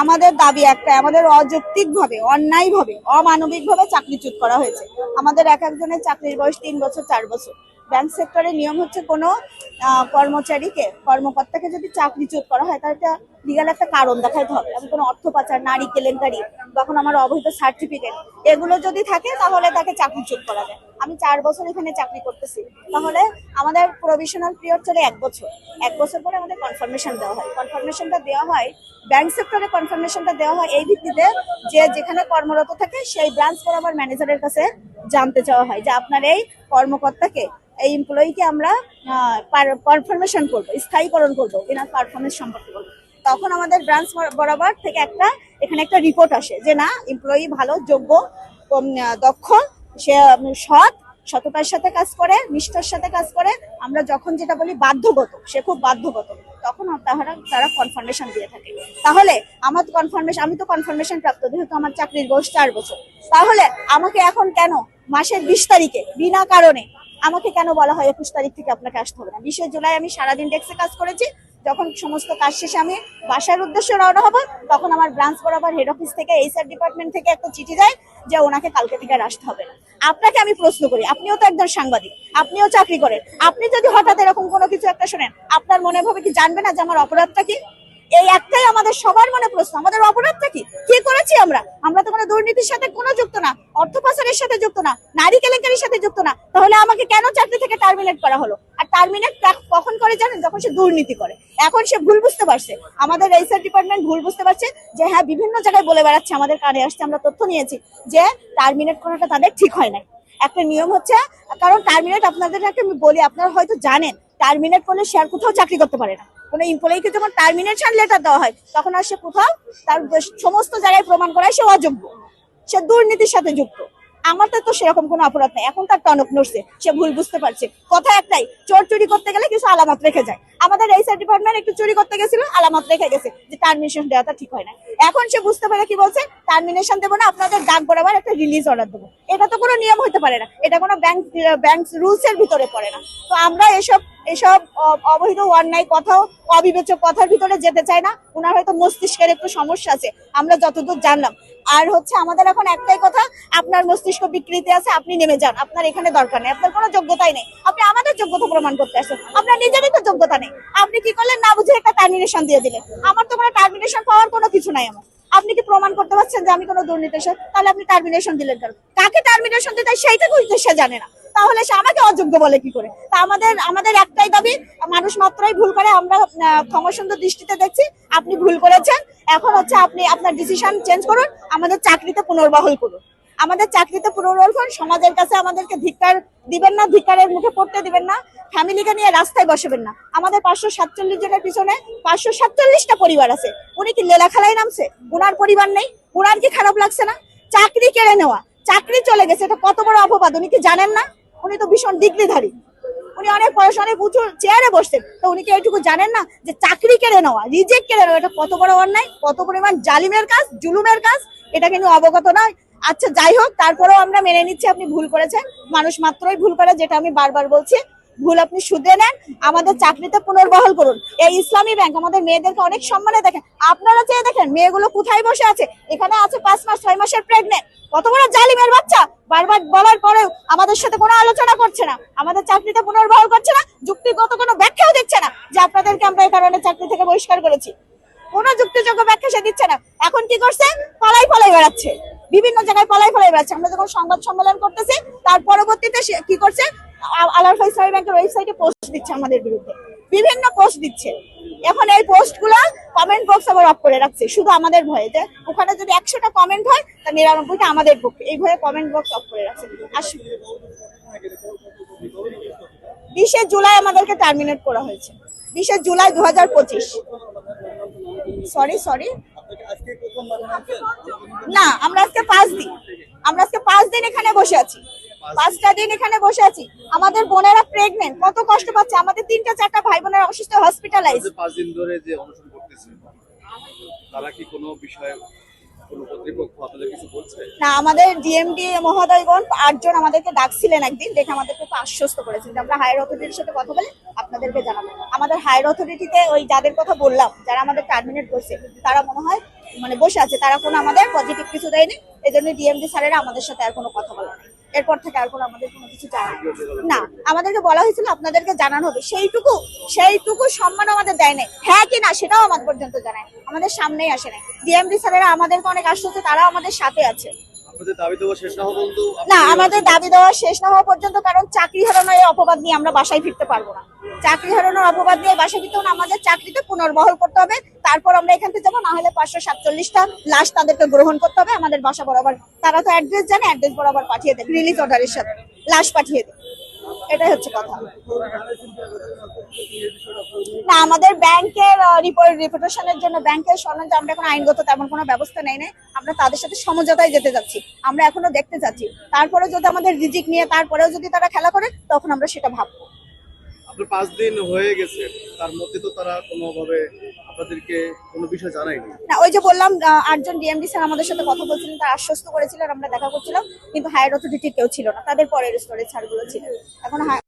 আমাদের দাবি একটা আমাদের অযৌক্তিক ভাবে অন্যায় ভাবে অমানবিক ভাবে চাকরিচ্যুত করা হয়েছে। আমাদের এক একজনের চাকরির বয়স তিন বছর, চার বছর। ব্যাংক সেক্টরের নিয়ম হচ্ছে কোনো কর্মচারীকে, কর্মকর্তাকে যদি চাকরিচ্যুত করা হয়, তাহলে এটা লিগাল একটা কারণ দেখাইতে হবে। আমি কোনো অর্থ পাচার, নারী কেলেঙ্কারি বা কোনো আমার অবৈধ সার্টিফিকেট এগুলো যদি থাকে, তাহলে তাকে চাকরিচ্যুত করা যায়। আমি চার বছর এখানে চাকরি করতেছি। তাহলে আমাদের প্রভিশনাল পিরিয়ড চলে এক বছর। এক বছর পরে আমাদের কনফার্মেশন দেওয়া হয়। কনফার্মেশনটা দেওয়া হয় ব্যাংক সেক্টরে কনফার্মেশনটা দেওয়া হয় এই ভিত্তিতে যে যেখানে কর্মরত থাকে, সেই ব্রাঞ্চ বরাবর ম্যানেজারের কাছে জানতে চাওয়া হয় যে আপনার এই কর্মকর্তাকে এই এমপ্লয়িকে আমরা পারফরমেশন করব, স্থায়ীকরণ করব এনার পারফরমেন্স সম্পর্কে বলব। তখন আমাদের ব্রাঞ্চ বরাবর থেকে একটা, এখানে একটা রিপোর্ট আসে যে না এমপ্লয়ি ভালো, যোগ্য দক্ষ, সে সৎ, সততার সাথে কাজ করে, নিষ্ঠার সাথে কাজ করে, আমরা যখন যেটা বলি বাধ্যগত, সে খুব বাধ্যগত। তখন তারা তারা কনফার্মেশন দিয়ে থাকে। তাহলে আমার তো কনফার্মেশন আমি তো কনফার্মেশন প্রাপ্ত, যেহেতু আমার চাকরির বয়স চার বছর। তাহলে আমাকে এখন কেন? মাসের বিশ তারিখে, বিনা কারণে আমাকে কেন বলা হয় একুশ তারিখ থেকে আপনাকে আসতে হবে না? বিশে জুলাই আমি সারাদিন ডেস্কে কাজ করেছি। যখন সমস্ত কাজ শেষে আমি বাসার উদ্দেশ্যে রওনা হব, তখন আমার ব্রাঞ্চ বরাবর হেড অফিস থেকে এইচআর ডিপার্টমেন্ট থেকে একটা চিঠি যায় যে ওনাকে কালকে থেকে আসতে হবে না। আপনাকে আমি প্রশ্ন করি, আপনিও তো একজন সাংবাদিক, আপনিও চাকরি করেন। আপনি যদি হঠাৎ এরকম কোনো কিছু একটা শোনেন, আপনার মনে ভাবে কি জানবে না যে আমার অপরাধটা কি? এই একটাই আমাদের সবার মনে প্রশ্ন। আমাদের অপরাধটা কি? কি করেছি আমরা? আমরা তো কোনো দুর্নীতির সাথে কোনো যুক্ত না, অর্থ পাচারের সাথে যুক্ত না, নারী কেলেঙ্কারির সাথে যুক্ত না। তাহলে আমাকে কেন চাকরি থেকে টার্মিনেট করা হলো? আর টার্মিনেট কখন করে জানেন? যখন সে দুর্নীতি করে। এখন সে ভুল বুঝতে পারছে। আমাদের রিসার্চ ডিপার্টমেন্ট ভুল বুঝতে পারছে যে হ্যাঁ বিভিন্ন জায়গায় বলে বেড়াচ্ছে, আমাদের কানে আসছে, আমরা তথ্য নিয়েছি যে টার্মিনেট করাটা তাদের ঠিক হয় না একটা নিয়ম হচ্ছে, কারণ টার্মিনেট আপনাদের আমি বলি, আপনারা হয়তো জানেন টার্মিনেট করলে সে আর কোথাও চাকরি করতে পারে না। কোনো এমপ্লয়িকে যখন টার্মিনেশন লেটার দেওয়া হয়, তখন আর সে কোথাও তার সমস্ত জায়গায় প্রমাণ করায় সে অযোগ্য। সে দুর্নীতির সাথে যুক্ত। আমাদের তো সেরকম কোনো অপরাধ নেই। এখন তার টনক নড়ছে, সে ভুল বুঝতে পারছে। কথা একটাই, চোর চুরি করতে গেলে কিছু আলামত রেখে যায়। আমাদের এই ডিপার্টমেন্ট একটু চুরি করতে গেছিল, আলামত রেখে গেছে যে টার্মিনেশন দেওয়াটা ঠিক হয় না। এখন সে বুঝতে পারে কি বলছে টার্মিনেশন দেবো না, আপনাদের ডাক বরাবর একটা রিলিজ অর্ডার দেবো। এটা তো কোনো নিয়ম হতে পারে না। এটা কোনো ব্যাংক ব্যাংক রুলস এর ভিতরে পড়ে না। তো আমরা এসব এসব অবৈধ অন্যায় কথাও অবিবেচক কথার ভিতরে যেতে চাই না। ওনার হয়তো মস্তিষ্কের একটু সমস্যা আছে, আমরা যতদূর জানলাম। আর হচ্ছে আমাদের এখন একটাই কথা, আপনার মস্তিষ্ক বিকৃতি আছে, আপনি নেমে যান। আপনার এখানে দরকার নেই, আপনার কোনো যোগ্যতাই নেই। আপনি আমাদের যোগ্যতা প্রমাণ করতে আসেন আপনার নিজেরই তো যোগ্যতা নেই। আপনি কি করলেন? না বুঝে একটা টার্মিনেশন দিয়ে দিলেন। আমার তো কোনো টার্মিনেশন পাওয়ার কোনো কিছু নাই আমার। আপনি কি প্রমাণ করতে পারছেন যে আমি কোনো দুর্নীতির সাথে? তাহলে আপনি টার্মিনেশন দিলেন কেন? কাকে টার্মিনেশন দিতে সেইটা খুঁজতে সে জানে না। তাহলে সে আমাকে অযোগ্য বলে কি করে? তা আমাদের আমাদের একটাই দাবি, মানুষ মাত্রই ভুল করে, আমরা ক্ষমাসুন্দর দৃষ্টিতে দেখছি, আপনি ভুল করেছেন। এখন হচ্ছে আপনি আপনার ডিসিশন চেঞ্জ করুন, আমাদের চাকরিতে পুনর্বহাল করুন। আমাদের চাকরিতে পুনর্বহাল সমাজের কাছে আমাদেরকে ধিক্কার দিবেন না, ধিক্কারের মুখে পড়তে দিবেন না, ফ্যামিলিকে নিয়ে রাস্তায় বসবেন না। আমাদের পাঁচশো সাতচল্লিশ জনের পিছনে পাঁচশো সাতচল্লিশটা পরিবার আছে। উনি কি লেলা খেলায় নামছে? উনার পরিবার নেই? উনার কি খারাপ লাগছে না? চাকরি কেড়ে নেওয়া, চাকরি চলে গেছে, এটা কত বড় অপবাদ, উনি কি জানেন না? উনি তো ভীষণ ডিগ্রিধারী উনি অনেক পড়াশোনা অনেক উঁচু চেয়ারে বসতেন। তো উনি কি এইটুকু জানেন না যে চাকরি কেড়ে নেওয়া, রিজেক্ট কেড়ে নেওয়া, এটা কত বড় অন্যায়, কত পরিমাণ জালিমের কাজ, জুলুমের কাজ, এটা কিন্তু অবগত নয়। আচ্ছা যাই হোক, তারপরেও আমরা মেনে নিচ্ছি, আপনি ভুল করেছেন। মানুষ মাত্রই ভুল করে, যেটা আমি বারবার বলছি। ভুল আপনি শুধরে নেন, আমাদের চাকরিতে পুনর্বহাল করুন। এই ইসলামী ব্যাংক, আমাদের মেয়েদেরকে অনেক সম্মানে দেখেন। আপনারা চেয়ে দেখেন, মেয়েগুলো কোথায় বসে আছে? এখানে আছে পাঁচ মাস, ছয় মাসের প্রেগনেন্ট কত বড় জালিমের বাচ্চা? বারবার বলার পরেও আমাদের সাথে কোনো আলোচনা করছে না। আমাদের চাকরিতে পুনর্বহাল করছে না, যুক্তিগত কোনো ব্যাখ্যাও দিচ্ছে না, যে আপনাদেরকে আমরা এই কারণে চাকরি থেকে বহিষ্কার করেছি। কোনো যুক্তিযোগ্য ব্যাখ্যা সে দিচ্ছে না। এখন কি করছে? পালাই পালাই বেড়াচ্ছে। বিভিন্ন জায়গায় পালাই পালাই বেড়াচ্ছে। আমরা যখন সংবাদ সম্মেলন করতেছি, তার পরবর্তীতে সে কি করছে? আ- আলারফা ইসলামী ব্যাংকের ওয়েবসাইটে পোস্ট দিচ্ছে আমাদের বিরুদ্ধে। বিভিন্ন পোস্ট দিচ্ছে। এখন এই পোস্টগুলা কমেন্ট বক্স আবার অফ করে রাখছে। শুধু আমাদের ভয়ে, যে ওখানে যদি একশোটা কমেন্ট হয়, তা নিরানব্বইটা আমাদের পক্ষে এই ভয়ে কমেন্ট বক্স অফ করে রাখছে। আস- বিশে জুলাই আমাদেরকে টার্মিনেট করা হয়েছে। বিশে জুলাই দু হাজার পঁচিশ। সরি সরি না, আমরা আজকে পাঁচ দিন। আমরা আজকে পাঁচ দিন এখানে বসে আছি। পাঁচটা দিন। এখানে বসে আছি। আমাদের বোনেরা প্রেগনেন্ট কত কষ্ট পাচ্ছে। আমাদের তিনটা চারটা ভাই বোনেরা অসুস্থ হসপিটালাইজ পাঁচ দিন ধরে যে অনশন করতেছে তারা কি কোনো বিষয়ে না আমাদের ডিএমডি মহোদয়গণ আটজন আমাদেরকে ডাকছিলেন একদিন দেখে আমাদেরকে একটু আশ্বস্ত করেছেন আমরা হায়ার অথরিটির সাথে কথা বলে আপনাদেরকে জানাব। আমাদের হায়ার অথরিটিতে ওই যাদের কথা বললাম যারা আমাদের টার্মিনেট করছে তারা মনে হয় মানে বসে আছে তারা কোনো আমাদের পজিটিভ কিছু দেয়নি। এই জন্য ডিএমডি স্যারেরা আমাদের সাথে আর কোনো কথা বলে নেই এরপর থেকে আর কোনো আমাদের কোনো কিছু জানা না আমাদেরকে বলা হয়েছিল আপনাদেরকে জানানো হবে। সেইটুকু সেইটুকু সম্মান আমাদের দেয় নাই। হ্যাঁ কি না সেটাও আমাদের পর্যন্ত জানায় আমাদের সামনেই আসে নাই। ডিএমডি স্যারেরা আমাদেরকে অনেক আশ্বস্ত তারা আমাদের সাথে আছে। না আমাদের দাবি দেওয়া শেষ না হওয়া পর্যন্ত কারণ চাকরি হারানো এই অপবাদ নিয়ে আমরা বাসায় ফিরতে পারব না। চাকরি হারানোর অপবাদ দিয়ে বাসা হলে আমাদের চাকরিতে পুনর্বহল করতে হবে। তারপর আমরা এখান থেকে যাব, না হলে পাঁচশো সাতচল্লিশটা লাশ তাদেরকে গ্রহণ করতে হবে, আমাদের বাসা বরাবর। তারা তো অ্যাড্রেস জানে অ্যাড্রেস বরাবর পাঠিয়ে দেয় রিলিজ অর্ডারের সাথে। লাশ পাঠিয়ে দেয় এটাই হচ্ছে কথা। না, আমাদের ব্যাংকের রিপোর্ট রিপোর্টেশনের জন্য ব্যাংকের সরঞ্জাম আমরা এখন আইনগত তেমন কোনো ব্যবস্থা নেই নাই। আমরা তাদের সাথে সমঝোতায় যেতে যাচ্ছি। আমরা এখনও দেখতে যাচ্ছি। তারপরে যদি আমাদের রিজিক নিয়ে, তারপরেও যদি তারা খেলা করে, তখন আমরা সেটা ভাববো। আপনার পাঁচ দিন হয়ে গেছে, তার মধ্যে তো তারা কোনোভাবে আপনাদেরকে কোনো বিষয় জানায়নি। না, ওই যে বললাম আটজন ডিএমডি স্যার আমাদের সাথে কথা বলছিলেন, তারা আশ্বস্ত করেছিলেন আমরা দেখা করছিলাম, কিন্তু হায়ার অথরিটি কেউ ছিল না, তাদের পরের স্তরের ছাড়গুলো ছিল। এখন